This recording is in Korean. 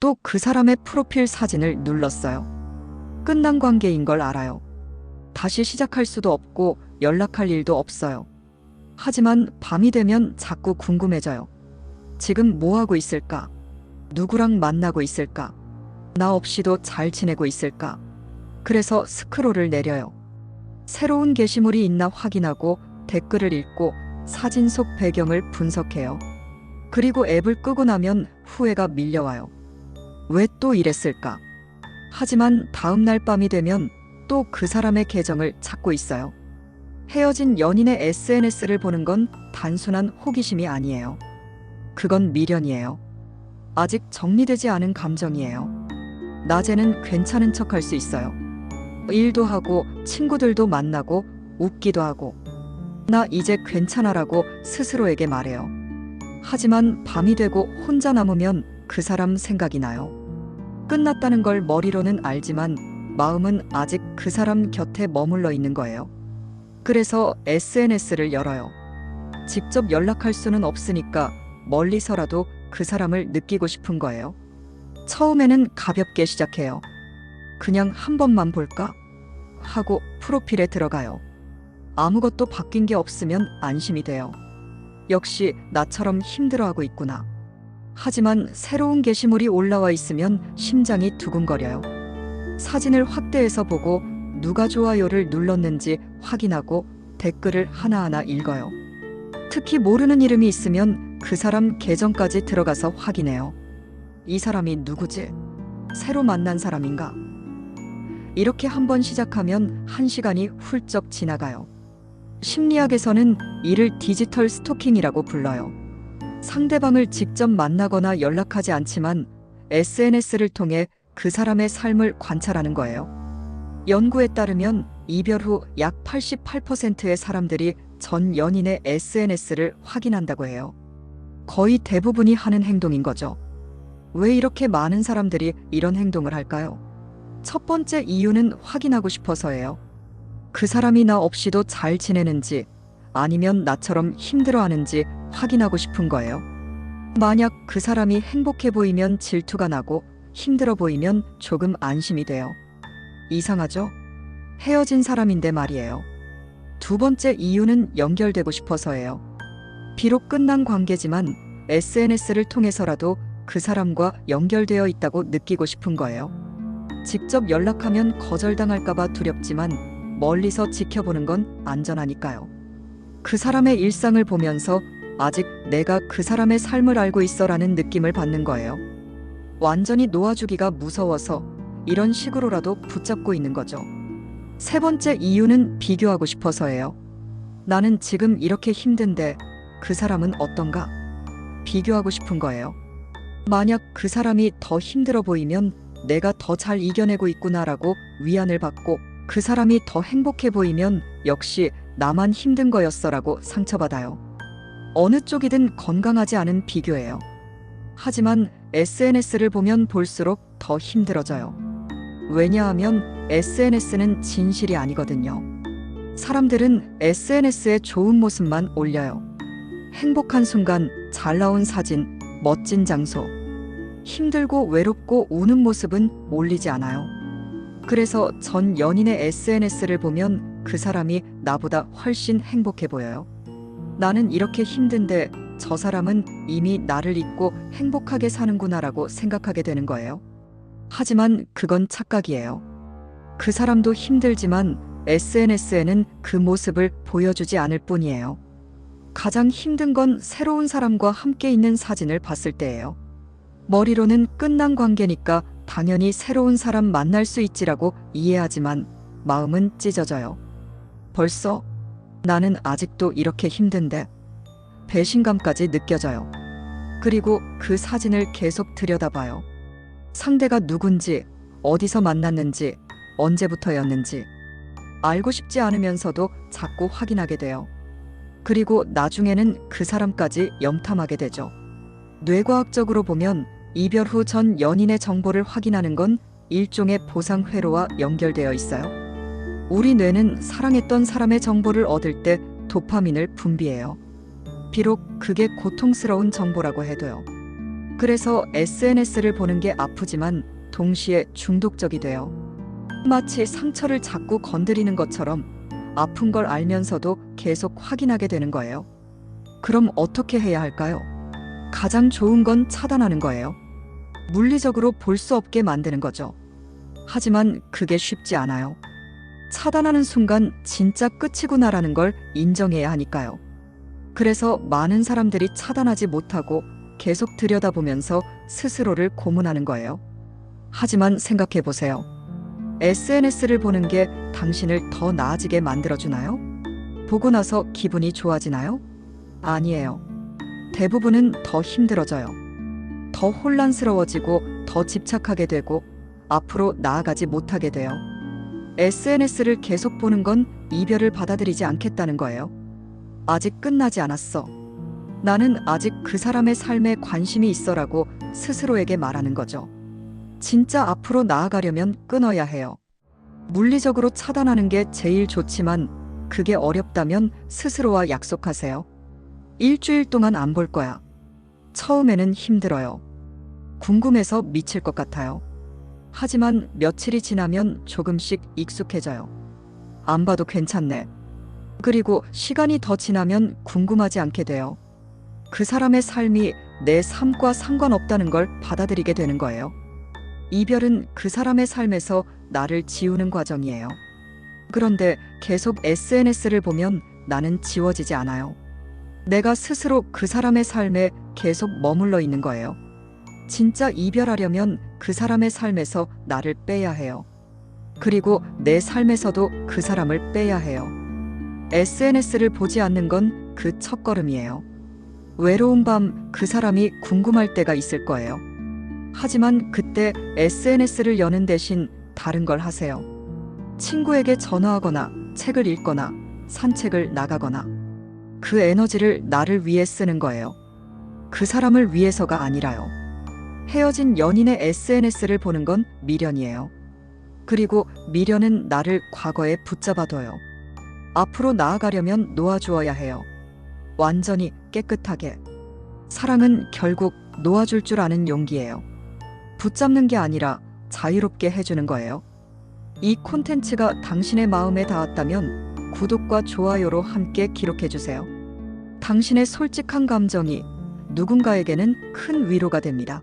또 그 사람의 프로필 사진을 눌렀어요. 끝난 관계인 걸 알아요. 다시 시작할 수도 없고 연락할 일도 없어요. 하지만 밤이 되면 자꾸 궁금해져요. 지금 뭐 하고 있을까? 누구랑 만나고 있을까? 나 없이도 잘 지내고 있을까? 그래서 스크롤을 내려요. 새로운 게시물이 있나 확인하고 댓글을 읽고 사진 속 배경을 분석해요. 그리고 앱을 끄고 나면 후회가 밀려와요. 왜 또 이랬을까? 하지만 다음날 밤이 되면 또 그 사람의 계정을 찾고 있어요. 헤어진 연인의 SNS를 보는 건 단순한 호기심이 아니에요. 그건 미련이에요. 아직 정리되지 않은 감정이에요. 낮에는 괜찮은 척 할 수 있어요. 일도 하고 친구들도 만나고 웃기도 하고 나 이제 괜찮아라고 스스로에게 말해요. 하지만 밤이 되고 혼자 남으면 그 사람 생각이 나요. 끝났다는 걸 머리로는 알지만 마음은 아직 그 사람 곁에 머물러 있는 거예요. 그래서 SNS를 열어요. 직접 연락할 수는 없으니까 멀리서라도 그 사람을 느끼고 싶은 거예요. 처음에는 가볍게 시작해요. 그냥 한 번만 볼까? 하고 프로필에 들어가요. 아무것도 바뀐 게 없으면 안심이 돼요. 역시 나처럼 힘들어하고 있구나. 하지만 새로운 게시물이 올라와 있으면 심장이 두근거려요. 사진을 확대해서 보고 누가 좋아요를 눌렀는지 확인하고 댓글을 하나하나 읽어요. 특히 모르는 이름이 있으면 그 사람 계정까지 들어가서 확인해요. 이 사람이 누구지? 새로 만난 사람인가? 이렇게 한번 시작하면 한 시간이 훌쩍 지나가요. 심리학에서는 이를 디지털 스토킹이라고 불러요. 상대방을 직접 만나거나 연락하지 않지만 SNS를 통해 그 사람의 삶을 관찰하는 거예요. 연구에 따르면 이별 후 약 88%의 사람들이 전 연인의 SNS를 확인한다고 해요. 거의 대부분이 하는 행동인 거죠. 왜 이렇게 많은 사람들이 이런 행동을 할까요? 첫 번째 이유는 확인하고 싶어서예요. 그 사람이 나 없이도 잘 지내는지 아니면 나처럼 힘들어하는지 확인하고 싶은 거예요. 만약 그 사람이 행복해 보이면 질투가 나고 힘들어 보이면 조금 안심이 돼요. 이상하죠? 헤어진 사람인데 말이에요. 두 번째 이유는 연결되고 싶어서예요. 비록 끝난 관계지만 SNS를 통해서라도 그 사람과 연결되어 있다고 느끼고 싶은 거예요. 직접 연락하면 거절당할까봐 두렵지만 멀리서 지켜보는 건 안전하니까요. 그 사람의 일상을 보면서 아직 내가 그 사람의 삶을 알고 있어라는 느낌을 받는 거예요. 완전히 놓아주기가 무서워서 이런 식으로라도 붙잡고 있는 거죠. 세 번째 이유는 비교하고 싶어서예요. 나는 지금 이렇게 힘든데 그 사람은 어떤가? 비교하고 싶은 거예요. 만약 그 사람이 더 힘들어 보이면 내가 더 잘 이겨내고 있구나라고 위안을 받고 그 사람이 더 행복해 보이면 역시 나만 힘든 거였어라고 상처받아요. 어느 쪽이든 건강하지 않은 비교예요. 하지만 SNS를 보면 볼수록 더 힘들어져요. 왜냐하면 SNS는 진실이 아니거든요. 사람들은 SNS에 좋은 모습만 올려요. 행복한 순간, 잘 나온 사진, 멋진 장소. 힘들고 외롭고 우는 모습은 올리지 않아요. 그래서 전 연인의 SNS를 보면 그 사람이 나보다 훨씬 행복해 보여요. 나는 이렇게 힘든데 저 사람은 이미 나를 잊고 행복하게 사는구나라고 생각하게 되는 거예요. 하지만 그건 착각이에요. 그 사람도 힘들지만 SNS에는 그 모습을 보여주지 않을 뿐이에요. 가장 힘든 건 새로운 사람과 함께 있는 사진을 봤을 때예요. 머리로는 끝난 관계니까 당연히 새로운 사람 만날 수 있지라고 이해하지만 마음은 찢어져요. 벌써 나는 아직도 이렇게 힘든데 배신감까지 느껴져요. 그리고 그 사진을 계속 들여다봐요. 상대가 누군지, 어디서 만났는지, 언제부터였는지 알고 싶지 않으면서도 자꾸 확인하게 돼요. 그리고 나중에는 그 사람까지 염탐하게 되죠. 뇌과학적으로 보면 이별 후 전 연인의 정보를 확인하는 건 일종의 보상 회로와 연결되어 있어요. 우리 뇌는 사랑했던 사람의 정보를 얻을 때 도파민을 분비해요. 비록 그게 고통스러운 정보라고 해도요. 그래서 SNS를 보는 게 아프지만 동시에 중독적이 돼요. 마치 상처를 자꾸 건드리는 것처럼 아픈 걸 알면서도 계속 확인하게 되는 거예요. 그럼 어떻게 해야 할까요? 가장 좋은 건 차단하는 거예요. 물리적으로 볼 수 없게 만드는 거죠. 하지만 그게 쉽지 않아요. 차단하는 순간 진짜 끝이구나라는 걸 인정해야 하니까요. 그래서 많은 사람들이 차단하지 못하고 계속 들여다보면서 스스로를 고문하는 거예요. 하지만 생각해 보세요. SNS를 보는 게 당신을 더 나아지게 만들어주나요? 보고 나서 기분이 좋아지나요? 아니에요. 대부분은 더 힘들어져요. 더 혼란스러워지고 더 집착하게 되고 앞으로 나아가지 못하게 돼요. SNS를 계속 보는 건 이별을 받아들이지 않겠다는 거예요. 아직 끝나지 않았어. 나는 아직 그 사람의 삶에 관심이 있어라고 스스로에게 말하는 거죠. 진짜 앞으로 나아가려면 끊어야 해요. 물리적으로 차단하는 게 제일 좋지만 그게 어렵다면 스스로와 약속하세요. 일주일 동안 안 볼 거야. 처음에는 힘들어요. 궁금해서 미칠 것 같아요. 하지만 며칠이 지나면 조금씩 익숙해져요. 안 봐도 괜찮네. 그리고 시간이 더 지나면 궁금하지 않게 돼요. 그 사람의 삶이 내 삶과 상관없다는 걸 받아들이게 되는 거예요. 이별은 그 사람의 삶에서 나를 지우는 과정이에요. 그런데 계속 SNS를 보면 나는 지워지지 않아요. 내가 스스로 그 사람의 삶에 계속 머물러 있는 거예요. 진짜 이별하려면 그 사람의 삶에서 나를 빼야 해요. 그리고 내 삶에서도 그 사람을 빼야 해요. SNS를 보지 않는 건 그 첫걸음이에요. 외로운 밤 그 사람이 궁금할 때가 있을 거예요. 하지만 그때 SNS를 여는 대신 다른 걸 하세요. 친구에게 전화하거나 책을 읽거나 산책을 나가거나 그 에너지를 나를 위해 쓰는 거예요. 그 사람을 위해서가 아니라요. 헤어진 연인의 SNS를 보는 건 미련이에요. 그리고 미련은 나를 과거에 붙잡아둬요. 앞으로 나아가려면 놓아주어야 해요. 완전히 깨끗하게. 사랑은 결국 놓아줄 줄 아는 용기예요. 붙잡는 게 아니라 자유롭게 해주는 거예요. 이 콘텐츠가 당신의 마음에 닿았다면 구독과 좋아요로 함께 기록해주세요. 당신의 솔직한 감정이 누군가에게는 큰 위로가 됩니다.